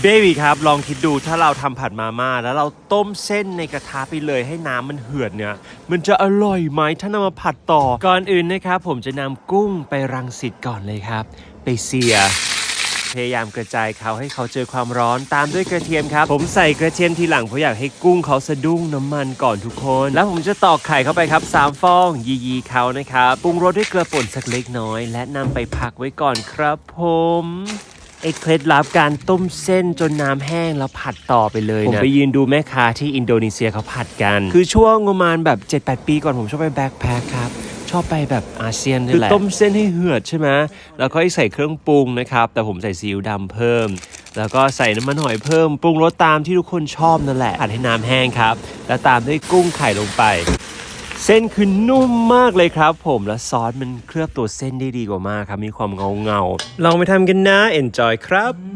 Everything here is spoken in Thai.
เบบี้ครับ ลองคิดดูถ้าเราทำผัดมาม่าแล้วเราต้มเส้นในกระทะไปเลยให้น้ำมันเหือดเนี่ย มันจะอร่อยไหมถ้านำมาผัดต่อ ก่อนอื่นนะครับ ผมจะนำกุ้งไปรังสิตก่อนเลยครับ ไปเสียพยายามกระจายเขาให้เขาเจอความร้อนตามด้วยกระเทียมครับ ผมใส่กระเทียมทีหลังเพราะอยากให้กุ้งเขาสะดุ้งน้ำมันก่อนทุกคน แล้วผมจะตอกไข่เข้าไปครับ 3 ฟอง ยียีเขานะครับปรุงรสด้วยเกลือป่นสักเล็กน้อย และนำไปพักไว้ก่อนครับผม ไอ้เคล็ดลับการต้มเส้นจนน้ำแห้งแล้วผัดต่อไปเลยนะ ผมไปยืนดูแม่ค้าที่อินโดนีเซียเขาผัดกัน คือช่วงประมาณแบบ 7-8 ปีก่อนผมชอบไปแบ็คแพคครับชอบไปแบบอาเซียนนี่แหละคือต้มเส้นให้เหือดใช่ไหมแล้วก็ใส่เครื่องปรุงนะครับ แต่ผมใส่ซีอิ๊วดำเพิ่ม แล้วก็ใส่น้ำมันหอยเพิ่ม ปรุงรสตามที่ทุกคนชอบนั่นแหละผัดให้น้ำแห้งครับ แล้วตามด้วยกุ้งไข่ลงไป เส้นคือนุ่มมากเลยครับผมและซอสมันเคลือบตัวเส้นได้ดีกว่า มากครับ มีความเงาเงาลองไปทำกันนะ enjoy ครับ